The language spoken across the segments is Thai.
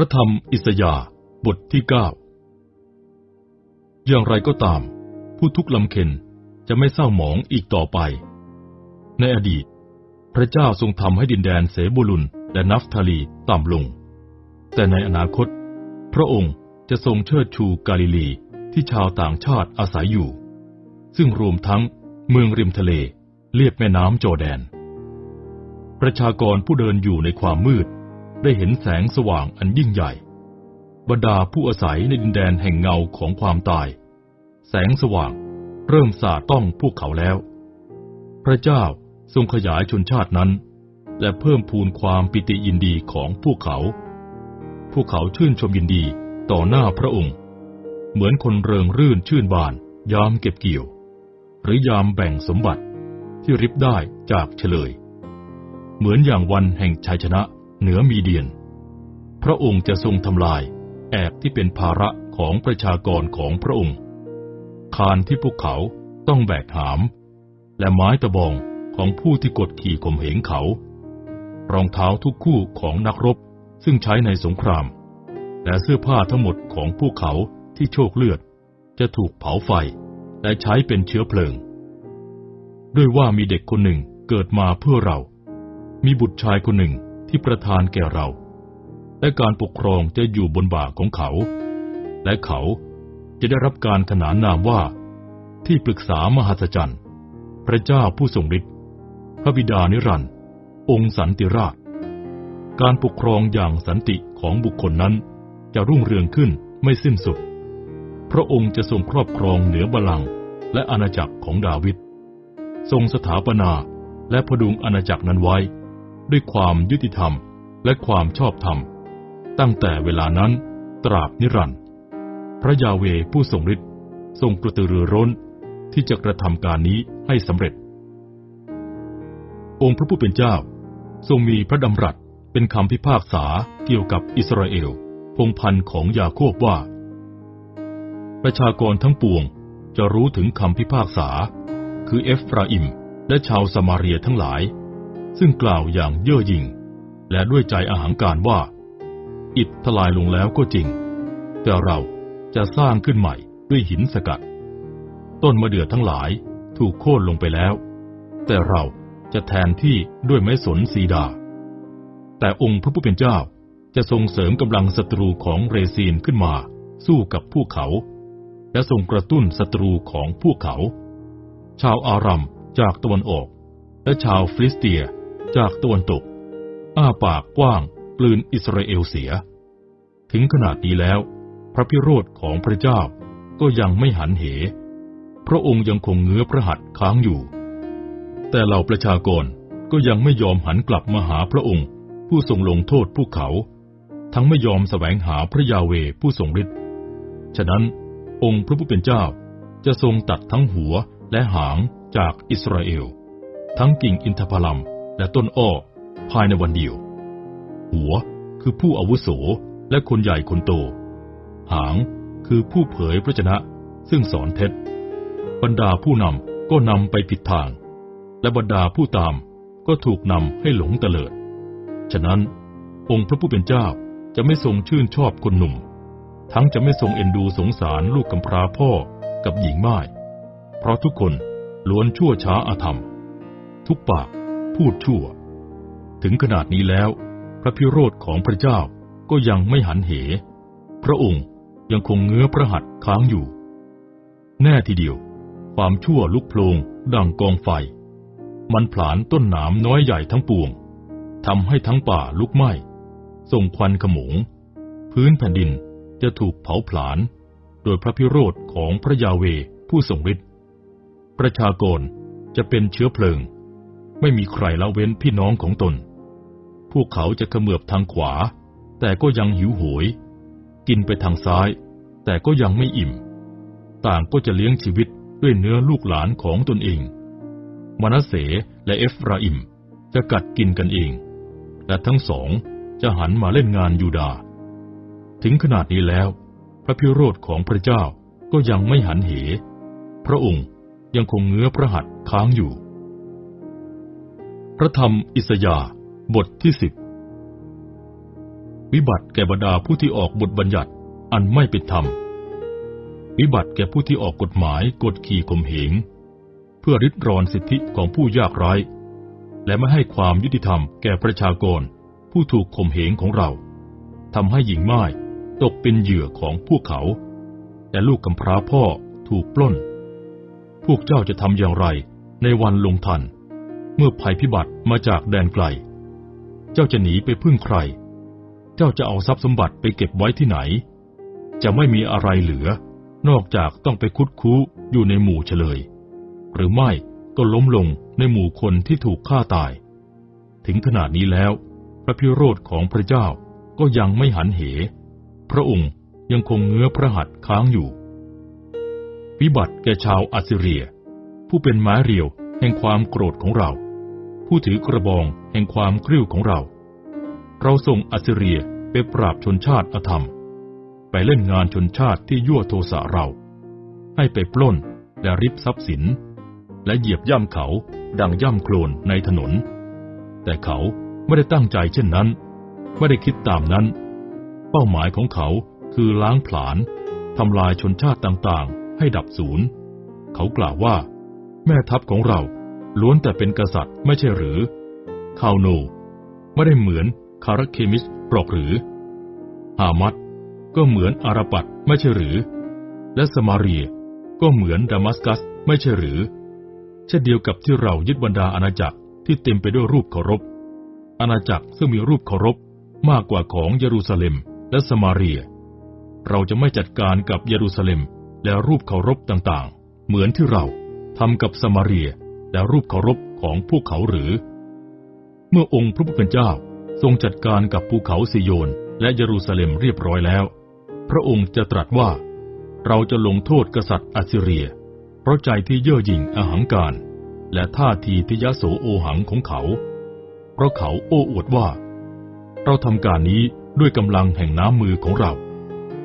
ระธรรมอิสยาบทที่เก้าอย่างไรก็ตาม ผู้ทุกข์ลำเค็นจะไม่เศร้าหมองอีกต่อไป ในอดีต พระเจ้าทรงทำให้ดินแดนเสบุลุนและนัฟทาลีต่ำลง แต่ในอนาคต พระองค์จะทรงเชิดชูกาลิลีที่ชาวต่างชาติอาศัยอยู่ ซึ่งรวมทั้งเมืองริมทะเลเลียบแม่น้ำโจแดน ประชากรผู้เดินอยู่ในความมืด ได้เห็นแสงสว่างอันยิ่งใหญ่ บรรดาผู้อาศัยในดินแดนแห่งเงาของความตาย แสงสว่างเริ่มสาดต้องพวกเขาแล้ว พระเจ้าทรงขยายชนชาตินั้น และเพิ่มพูนความปิติยินดีของพวกเขา พวกเขาชื่นชมยินดีต่อหน้าพระองค์ เหมือนคนเริงรื่นชื่นบาน ยามเก็บเกี่ยว หรือยามแบ่งสมบัติที่ริบได้จากเฉลย เหมือนอย่างวันแห่งชัยชนะ เหนือมีเดียน พระองค์จะทรงทำลาย แอบที่เป็นภาระของประชากรของพระองค์ คานที่พวกเขาต้องแบกหาม และไม้ตะบองของผู้ที่กดขี่ข่มเหงเขา รองเท้าทุกคู่ของนักรบซึ่งใช้ในสงคราม และเสื้อผ้าทั้งหมดของพวกเขาที่โชคเลือด จะถูกเผาไฟและใช้เป็นเชื้อเพลิง ด้วยว่ามีเด็กคนหนึ่งเกิดมาเพื่อเรา มีบุตรชายคนหนึ่ง ที่ประทานแก่เรา และการปกครองจะอยู่บนบ่าของเขา และเขาจะได้รับการขนานนามว่า ที่ปรึกษามหัศจรรย์ พระเจ้าผู้ทรงฤทธิ์พระบิดานิรันดร์องค์สันติราช การปกครองอย่างสันติของบุคคลนั้นจะรุ่งเรืองขึ้นไม่สิ้นสุด พระองค์จะทรงครอบครองเหนือบัลลังก์และอาณาจักรของดาวิด ทรงสถาปนาและพดุงอาณาจักรนั้นไว้ ด้วยความยุติธรรมและความชอบธรรม ตั้งแต่เวลานั้นตราบนิรันดร์พระยาเวผู้ทรงฤทธิ์ทรงกระตือรือร้นที่จะกระทำการนี้ให้สำเร็จ องค์พระผู้เป็นเจ้า ทรงมีพระดำรัสเป็นคำพิพากษาเกี่ยวกับอิสราเอล พงพันธ์ของยาโคบว่า ประชากรทั้งปวงจะรู้ถึงคำพิพากษา คือเอฟราอิม และชาวสมาเรียทั้งหลาย ซึ่งกล่าวอย่างเย่อหยิ่ง และด้วยใจอาหางการว่า อิฐทลายลงแล้วก็จริง แต่เราจะสร้างขึ้นใหม่ด้วยหินสกัด ต้นมะเดื่อทั้งหลายถูกโค่นลงไปแล้ว แต่เราจะแทนที่ด้วยไม้สนซีดา แต่องค์พระผู้เป็นเจ้าจะทรงเสริมกำลังศัตรูของเรซีนขึ้นมาสู้กับพวกเขา และทรงกระตุ้นศัตรูของพวกเขา ชาวอารัมจากตะวันออก และชาวฟิลิสเตีย จากตะวันตก อ้าปากกว้างกลืนอิสราเอลเสีย ถึงขนาดนี้แล้ว พระพิโรธของพระเจ้าก็ยังไม่หันเห พระองค์ยังคงเงื้อพระหัตถ์ค้างอยู่ แต่เหล่าประชากรก็ยังไม่ยอมหันกลับมาหาพระองค์ ผู้ทรงลงโทษพวกเขา ทั้งไม่ยอมแสวงหาพระยาเวผู้ทรงฤทธิ์ ฉะนั้นองค์พระผู้เป็นเจ้าจะทรงตัดทั้งหัวและหางจากอิสราเอล ทั้งกิ่งอินทผลัม และต้นอ้อ ภายในวันเดียว หัวคือผู้อาวุโสและคนใหญ่คนโต หางคือผู้เผยพระชนะ ซึ่งสอนเท็จ บรรดาผู้นำก็นำไปผิดทาง และบรรดาผู้ตามก็ถูกนำให้หลงเตลิด ฉะนั้นองค์พระผู้เป็นเจ้าจะไม่ทรงชื่นชอบคนหนุ่ม ทั้งจะไม่ทรงเอ็นดูสงสารลูกกำพร้าพ่อกับหญิงม่าย เพราะทุกคนล้วนชั่วช้าอาธรรม ทุกปาก พูดชั่ว ถึงขนาดนี้แล้ว พระพิโรธของพระเจ้าก็ยังไม่หันเห พระองค์ยังคงเงื้อพระหัตถ์ค้างอยู่ แน่ทีเดียว ความชั่วลุกโพลงดังกองไฟ มันผลาญต้นหนามน้อยใหญ่ทั้งปวงทำให้ทั้งป่าลุกไหม้ส่งควันขโมง พื้นแผ่นดินจะถูกเผาผลาญโดยพระพิโรธของพระยาเวผู้ทรงฤทธิ์ประชากรจะเป็นเชื้อเพลิง ไม่มีใครละเว้นพี่น้องของตน พวกเขาจะเขมือบทางขวา แต่ก็ยังหิวโหย กินไปทางซ้าย แต่ก็ยังไม่อิ่ม ต่างก็จะเลี้ยงชีวิตด้วยเนื้อลูกหลานของตนเองมานัสเสและเอฟราอิม จะกัดกินกันเอง และทั้งสองจะหันมาเล่นงานยูดา ถึงขนาดนี้แล้ว พระพิโรธของพระเจ้าก็ยังไม่หันเห พระองค์ยังคงเงื้อพระหัตถ์ค้างอยู่ พระธรรมอิสยาห์บทที่สิบวิบัติแก่บรรดาผู้ที่ออกบทบัญญัติอันไม่เป็นธรรม วิบัติแก่ผู้ที่ออกกฎหมายกดขี่ข่มเหง เพื่อริดรอนสิทธิของผู้ยากไร้ และไม่ให้ความยุติธรรมแก่ประชากรผู้ถูกข่มเหงของเราทำให้หญิงไม้ตกเป็นเหยื่อของพวกเขาแต่ลูกกำพร้าพ่อถูกปล้น พวกเจ้าจะทำอย่างไรในวันลงทัน มื่อภัยพิบัติมาจากแดนไกล เจ้าจะหนีไปพึ่งใคร เจ้าจะเอาทรัพย์สมบัติไปเก็บไว้ที่ไหน จะไม่มีอะไรเหลือ นอกจากต้องไปคุดคู้อยู่ในหมู่เฉลย หรือไม่ก็ล้มลงในหมู่คนที่ถูกฆ่าตาย ถึงขนาดนี้แล้ว พระพิโรธของพระเจ้าก็ยังไม่หันเห พระองค์ยังคงเงื้อพระหัตถ์ค้างอยู่ วิบัติแก่ชาวอัสเรีย ผู้เป็นไม้เรียวแห่งความโกรธของเรา ผู้ถือกระบองแห่งความกริ้วของเรา เราส่งอัสเรียไปปราบชนชาติอธรรม ไปเล่นงานชนชาติที่ยั่วโทสะเรา ให้ไปปล้นและริบทรัพย์สิน และเหยียบย่ำเขาดังย่ำโคลนในถนน แต่เขาไม่ได้ตั้งใจเช่นนั้น ไม่ได้คิดตามนั้น เป้าหมายของเขาคือล้างผลาญทำลายชนชาติต่างๆ ให้ดับสูญเขากล่าวว่า แม่ทัพของเรา ล้วนแต่เป็นกษัตริย์ไม่ใช่หรือคาวโน ไม่ได้เหมือนคาราเคมิสหรอกหรือ ฮามัดก็เหมือนอาราปัดไม่ใช่หรือ และสมาเรียก็เหมือนดามัสกัสไม่ใช่หรือ เช่นเดียวกับที่เรายึดบรรดาอาณาจักรที่เต็มไปด้วยรูปเคารพ อาณาจักรซึ่งมีรูปเคารพมากกว่าของเยรูซาเล็มและสมาเรีย เราจะไม่จัดการกับเยรูซาเล็มและรูปเคารพต่างๆ เหมือนที่เราทำกับสมาเรีย และรูปเคารพของพวกเขาหรือ เมื่อองค์พระผู้เป็นเจ้าทรงจัดการกับภูเขาซิโยนและเยรูซาเล็มเรียบร้อยแล้ว พระองค์จะตรัสว่า เราจะลงโทษกษัตริย์อัสซีเรีย เพราะใจที่เย่อหยิ่งอหังการ และท่าทีที่ยโสโอหังของเขา เพราะเขาโอ้อวดว่า เราทำการนี้ด้วยกำลังแห่งน้ำมือของเรา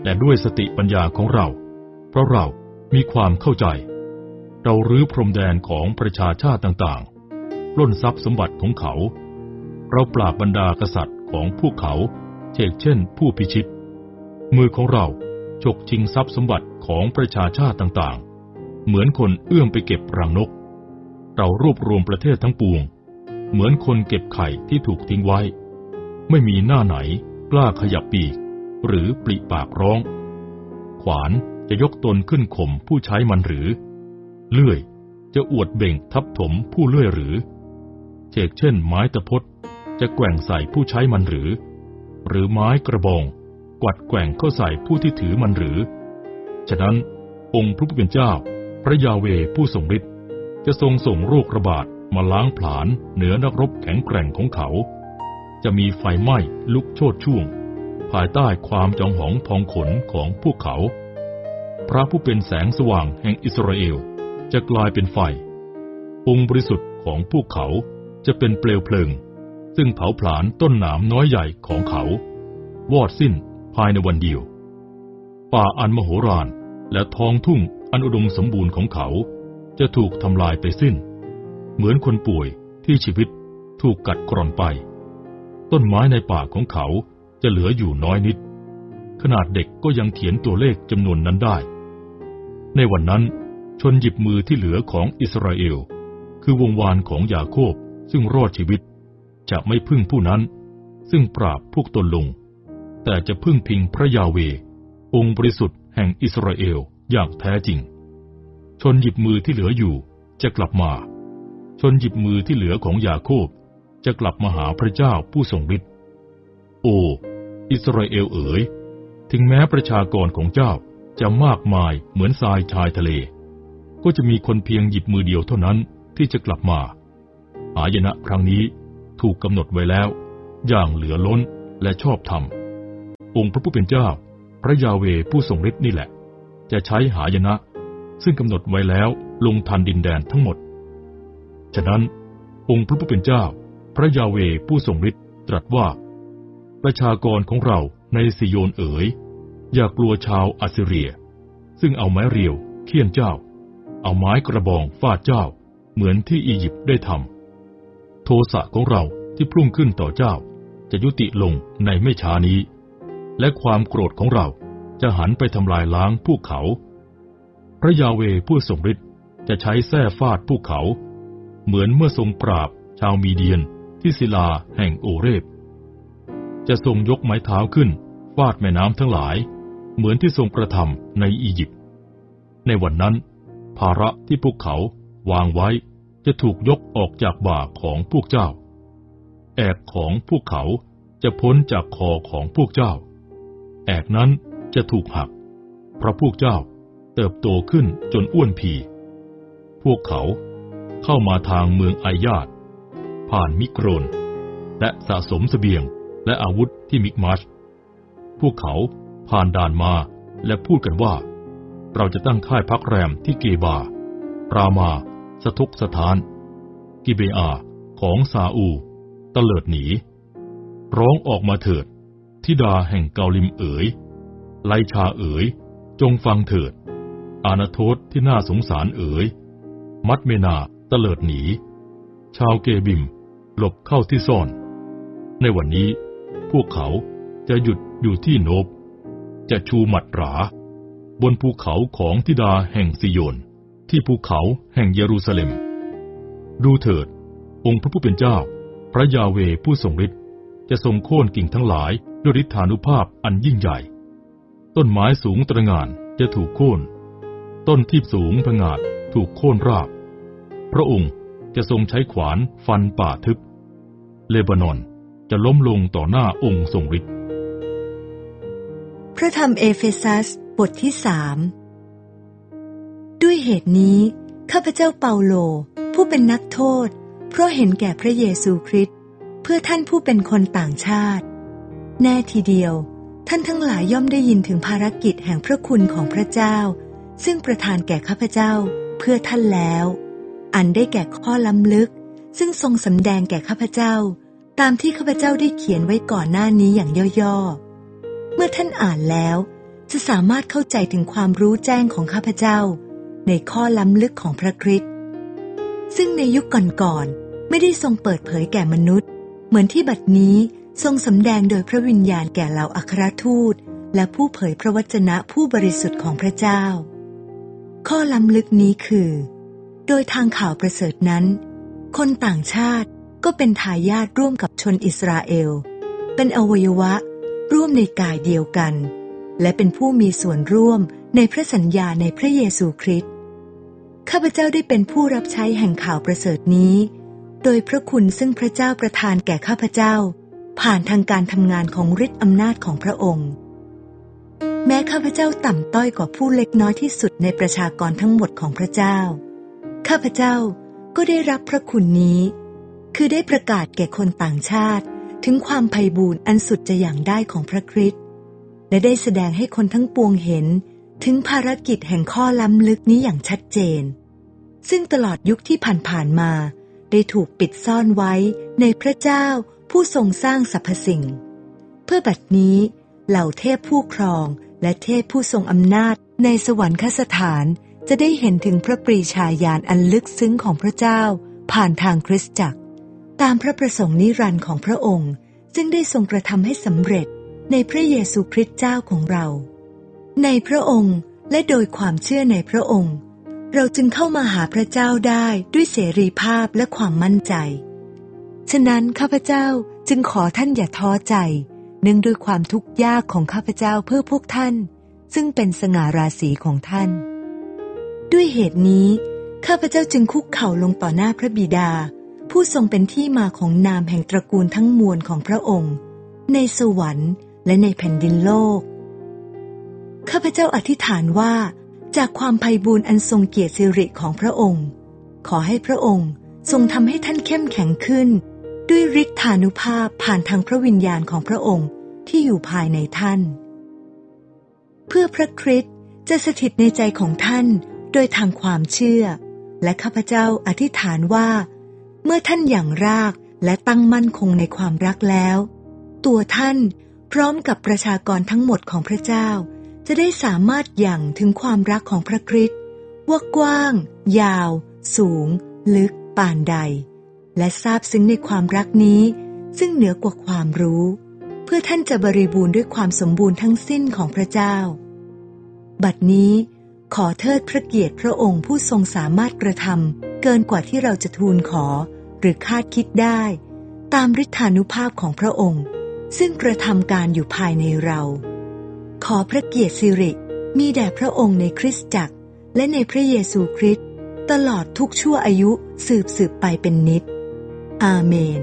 และด้วยสติปัญญาของเรา เพราะเรามีความเข้าใจ เรารื้อพรมแดนของประชาชาติต่างๆ ล้นทรัพย์สมบัติของเขา เราปราบบรรดากษัตริย์ของพวกเขา เช่นเช่น ผู้พิชิต มือของเราฉกชิงทรัพย์สมบัติของประชาชาติต่างๆ เหมือนคนเอื้อมไปเก็บรังนก เรารวบรวมประเทศทั้งปวง เหมือนคนเก็บไข่ที่ถูกทิ้งไว้ ไม่มีหน้าไหนกล้าขยับปีก หรือปริปากร้อง ขวานจะยกตนขึ้นข่มผู้ใช้มันหรือ เลื่อย จะอวดเบ่งทับถมผู้เลื่อยหรือ เชกเช่นไม้ตะพดจะแกว่งใส่ผู้ใช้มันหรือ หรือไม้กระบอง กวัดแกว่งเข้าใส่ผู้ที่ถือมันหรือ ฉะนั้นองค์พระผู้เป็นเจ้า พระยาเวผู้ทรงฤทธิ์จะทรงส่งโรคระบาดมาล้างผลาญเหนือนักรบแข็งแกร่งของเขา จะมีไฟไหม้ลุกโชดช่วง ภายใต้ความจองหองพองขนของพวกเขา พระผู้เป็นแสงสว่างแห่งอิสราเอล จะกลายเป็นไฟ องค์บริสุทธิ์ของพวกเขาจะเป็นเปลวเพลิง ซึ่งเผาผลาญต้นหนามน้อยใหญ่ของเขา วอดสิ้นภายในวันเดียว ป่าอันมโหฬารและท้องทุ่งอันอุดมสมบูรณ์ของเขา จะถูกทำลายไปสิ้น เหมือนคนป่วยที่ชีวิตถูกกัดกร่อนไป ต้นไม้ในป่าของเขาจะเหลืออยู่น้อยนิด ขนาดเด็กก็ยังเขียนตัวเลขจำนวนนั้นได้ ในวันนั้น ชนหยิบมือที่เหลือของอิสราเอล คือวงวานของยาโคบซึ่งรอดชีวิต จะไม่พึ่งผู้นั้น ซึ่งปราบพวกตนลง แต่จะพึ่งพิงพระยาเว องค์บริสุทธิ์แห่งอิสราเอลอย่างแท้จริง ชนหยิบมือที่เหลืออยู่จะกลับมา ชนหยิบมือที่เหลือของยาโคบจะกลับมาหาพระเจ้าผู้ทรงฤทธิ์โอ อิสราเอลเอ๋ย ถึงแม้ประชากรของเจ้าจะมากมายเหมือนทรายชายทะเล ก็จะมีคนเพียงหยิบมือเดียวเท่านั้นที่จะกลับมาหายนะครั้งนี้ถูกกำหนดไว้แล้ว อย่างเหลือล้นและชอบธรรม องค์พระผู้เป็นเจ้า พระยาเวผู้ทรงฤทธิ์นี่แหละ จะใช้หายนะ ซึ่งกำหนดไว้แล้วลงทันดินแดนทั้งหมด ฉะนั้น องค์พระผู้เป็นเจ้า พระยาเวผู้ทรงฤทธิ์ตรัสว่า ประชากรของเราในสิโยนเอ๋ย อย่ากลัวชาวอัสเรีย ซึ่งเอาไม้เรียวเคี่ยนเจ้า เอาไม้กระบองฟาดเจ้า เหมือนที่อียิปต์ได้ทำ โทสะของเราที่พุ่งขึ้นต่อเจ้า จะยุติลงในไม่ช้านี้ และความโกรธของเราจะหันไปทำลายล้างพวกเขา พระยาเวผู้ทรงฤทธิ์จะใช้แส้ฟาดพวกเขา เหมือนเมื่อทรงปราบชาวมีเดียนที่ศิลาแห่งโอเรบ จะทรงยกไม้เท้าขึ้นฟาดแม่น้ำทั้งหลาย เหมือนที่ทรงกระทำในอียิปต์ ในวันนั้น ภาระที่พวกเขาวางไว้จะถูกยกออกจากบ่าของพวกเจ้า แอกของพวกเขาจะพ้นจากคอของพวกเจ้า แอกนั้นจะถูกหัก เพราะพวกเจ้าเติบโตขึ้นจนอ้วนผีพวกเขาเข้ามาทางเมืองไอยาดผ่านมิกรน และสะสมสเสบียงและอาวุธที่มิกมัช พวกเขาผ่านด่านมาและพูดกันว่า เราจะตั้งค่ายพักแรมที่เกบา รามา สทุกสถาน กิเบอา ของซาอูตะเลิดหนี ร้องออกมาเถิดทิดาแห่งเกาลิมเอ๋ย ไลชาเอ๋ย จงฟังเถิด อานาโทษที่น่าสงสารเอ๋ย มัดเมนาตะเลิดหนี ชาวเกบิม หลบเข้าที่ซ่อน ในวันนี้ พวกเขาจะหยุดอยู่ที่โนบ จะชูหมัดหรา บนภูเขาของทิดาแห่งซิโยน ที่ภูเขาแห่งเยรูซาเล็ม ดูเถิด องค์พระผู้เป็นเจ้า พระยาเวผู้ทรงฤทธิ์จะทรงโค่นกิ่งทั้งหลายด้วยฤทธานุภาพอันยิ่งใหญ่ ต้นไม้สูงตระหง่านจะถูกโค่น ต้นที่สูงพงาดถูกโค่นราบพระองค์จะทรงใช้ขวานฟันป่าทึบ เลบานอนจะล้มลงต่อหน้าองค์ทรงฤทธิ์พระธรรมเอเฟซัส บทที่สามด้วยเหตุนี้ ข้าพเจ้าเปาโล ผู้เป็นนักโทษ เพราะเห็นแก่พระเยซูคริสต์เพื่อท่านผู้เป็นคนต่างชาติ แน่ทีเดียว ท่านทั้งหลายย่อมได้ยินถึงภารกิจแห่งพระคุณของพระเจ้า ซึ่งประทานแก่ข้าพเจ้าเพื่อท่านแล้ว อันได้แก่ข้อล้ำลึก ซึ่งทรงสำแดงแก่ข้าพเจ้า ตามที่ข้าพเจ้าได้เขียนไว้ก่อนหน้านี้อย่างย่อๆเมื่อท่านอ่านแล้ว จะสามารถเข้าใจถึงความรู้แจ้งของข้าพเจ้า ในข้อล้ำลึกของพระคริสต์ซึ่งในยุคก่อนๆไม่ได้ทรงเปิดเผยแก่มนุษย์ เหมือนที่บัดนี้ทรงสำแดงโดยพระวิญญาณแก่เหล่าอัครทูต และผู้เผยพระวจนะผู้บริสุทธิ์ของพระเจ้า ข้อล้ำลึกนี้คือ โดยทางข่าวประเสริฐนั้น คนต่างชาติก็เป็นทายาทร่วมกับชนอิสราเอล เป็นอวัยวะ ร่วมในกายเดียวกัน และเป็นผู้มีส่วนร่วมในพระสัญญาในพระเยซูคริสต์ข้าพเจ้าได้เป็นผู้รับใช้แห่งข่าวประเสริฐนี้ โดยพระคุณซึ่งพระเจ้าประทานแก่ข้าพเจ้า ผ่านทางการทำงานของฤทธิ์อำนาจของพระองค์ แม้ข้าพเจ้าต่ำต้อยกว่าผู้เล็กน้อยที่สุดในประชากรทั้งหมดของพระเจ้า ข้าพเจ้าก็ได้รับพระคุณนี้ คือได้ประกาศแก่คนต่างชาติ ถึงความไพ่บูรณ์อันสุดจะอย่างได้ของพระคริสต์ และได้แสดงให้คนทั้งปวงเห็น ถึงภารกิจแห่งข้อล้ำลึกนี้อย่างชัดเจน ซึ่งตลอดยุคที่ผ่านๆมา ได้ถูกปิดซ่อนไว้ในพระเจ้าผู้ทรงสร้างสรรพสิ่ง เพื่อบัดนี้เหล่าเทพผู้ครองและเทพผู้ทรงอำนาจในสวรรคสถานจะได้เห็นถึงพระปรีชาญาณอันลึกซึ้งของพระเจ้า ผ่านทางคริสตจักร ตามพระประสงค์นิรันดร์ของพระองค์ ซึ่งได้ทรงกระทำให้สำเร็จ ในพระเยซูคริสต์เจ้าของเรา ในพระองค์และโดยความเชื่อในพระองค์ เราจึงเข้ามาหาพระเจ้าได้ด้วยเสรีภาพและความมั่นใจ ฉะนั้นข้าพเจ้าจึงขอท่านอย่าท้อใจ เนื่องด้วยความทุกข์ยากของข้าพเจ้าเพื่อพวกท่าน ซึ่งเป็นสง่าราศีของท่าน ด้วยเหตุนี้ ข้าพเจ้าจึงคุกเข่าลงต่อหน้าพระบิดา ผู้ทรงเป็นที่มาของนามแห่งตระกูลทั้งมวลของพระองค์ ในสวรรค์ และในแผ่นดินโลก ข้าพเจ้าอธิษฐานว่า จากความไพ่บูรณ์อันทรงเกียรติสิริของพระองค์ ขอให้พระองค์ทรงทำให้ท่านเข้มแข็งขึ้น ด้วยฤทธานุภาพผ่านทางพระวิญญาณของพระองค์ที่อยู่ภายในท่าน เพื่อพระคริสต์จะสถิตในใจของท่านโดยทางความเชื่อ และข้าพเจ้าอธิษฐานว่า เมื่อท่านอย่างรากและตั้งมั่นคงในความรักแล้ว ตัวท่าน พร้อมกับประชากรทั้งหมดของพระเจ้า จะได้สามารถอย่างถึงความรักของพระคริสต์ว่ากว้าง ยาว สูง ลึกป่านใด และทราบซึ้งในความรักนี้ ซึ่งเหนือกว่าความรู้ เพื่อท่านจะบริบูรณ์ด้วยความสมบูรณ์ทั้งสิ้นของพระเจ้า บัดนี้ขอเทิดพระเกียรติพระองค์ผู้ทรงสามารถกระทำเกินกว่าที่เราจะทูลขอหรือคาดคิดได้ ตามฤทธานุภาพของพระองค์ ซึ่งกระทำการอยู่ภายในเรา ขอพระเกียรติสิริมีแด่พระองค์ในคริสตจักร และในพระเยซูคริสต์ตลอดทุกชั่วอายุสืบสืบไปเป็นนิจอาเมน